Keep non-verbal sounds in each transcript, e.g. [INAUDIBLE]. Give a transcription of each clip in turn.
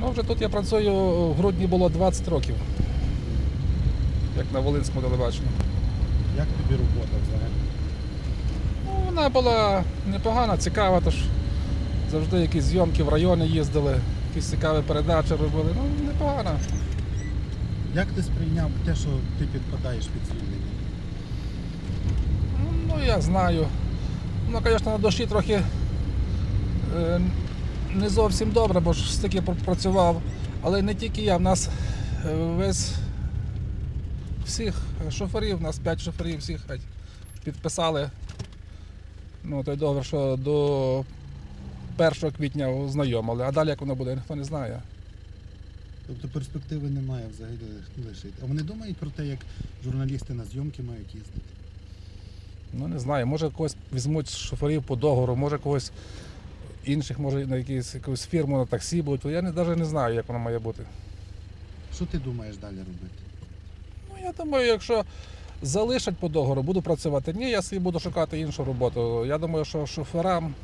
Ну, вже тут я працюю, в грудні було 20 років, як на Волинському телебаченні. Як тобі робота взагалі? Ну, вона була непогана, цікава, тож завжди якісь зйомки в райони їздили, якісь цікаві передачі робили. Ну, непогано. Як ти сприйняв те, що ти підпадаєш під звільнення? Ну, я знаю. Ну, звісно, на душі трохи е, не зовсім добре, бо ж стільки пропрацював. Але не тільки я, в нас е, весь всіх шоферів, у нас 5 шоферів, всіх підписали. Ну, той договір, що до 1 квітня ознайомили, а далі як воно буде, ніхто не знає. Тобто перспективи немає взагалі лишити. А вони думають про те, як журналісти на зйомки мають їздити. Ну не знаю, може когось візьмуть шоферів по договору, може когось інших, може на якісь, якусь фірму на таксі будуть. Я не, навіть не знаю, як воно має бути. Що ти думаєш далі робити? Ну я думаю, якщо залишать по договору, буду працювати. Ні, я собі буду шукати іншу роботу. Я думаю, що шоферам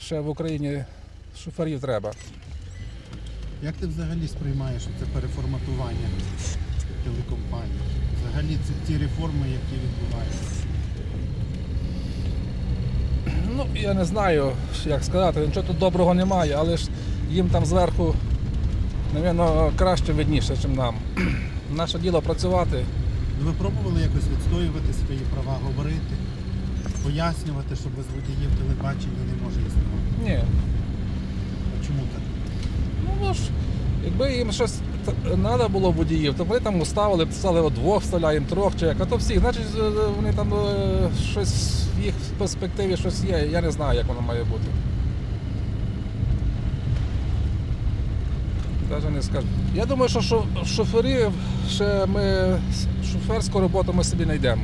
ще в Україні шоферів треба. Як ти взагалі сприймаєш це переформатування телекомпаній? Взагалі ці, ці реформи, які відбуваються? Ну, я не знаю, як сказати, нічого тут доброго немає, але ж їм там зверху, напевно, краще видніше, ніж нам. [CLEARS THROAT] Наше діло працювати. Ви пробували якось відстоювати свої права, говорити, пояснювати, що без водіїв телебачення не може існувати? Ні, А чому так? Ну ж, якби їм щось треба було водіїв, то вони там уставили, писали от двох вставляємо, трьох чи як, а то всіх, значить е, вони там е, щось в їх перспективі щось є, я не знаю, як воно має бути. Навіть не скажу. Я думаю, що шо- шоферів ще ми шоферську роботу ми собі знайдемо.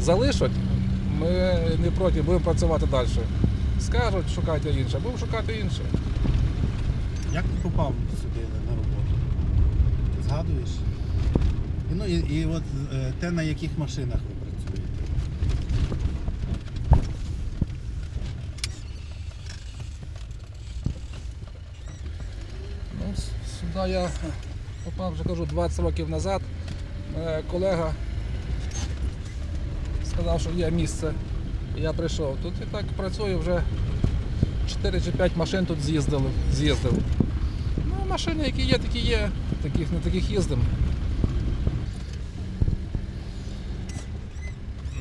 Залишать, ми не проти, будемо працювати далі. Скажуть, шукайте інше, будемо шукати інше. Як ти попав сюди на роботу? Згадуєш? І, ну, і, і от е, те, на яких машинах ви працюєте. Ну, сюди я попав, вже кажу, 20 років назад. Е, Колега сказав, що є місце. Я прийшов. Тут і так працюю вже 4 чи 5 машин тут з'їздили, з'їздив. Ну, машини, які є, такі є. Таких, на таких їздимо.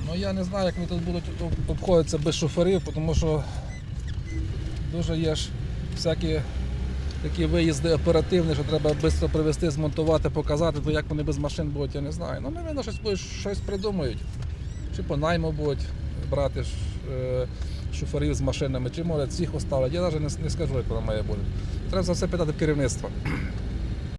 Ну я не знаю, як вони тут будуть обходитися без шоферів, тому що дуже є ж всякі такі виїзди оперативні, що треба швидко привезти, змонтувати, показати, то як вони без машин будуть, я не знаю. Ну, напевно, щось, щось придумають. Чи по найму будуть брати ж, е, шоферів з машинами, чи може цих оставлять. Я навіть не, скажу, як воно має бути. Треба за все питати керівництва.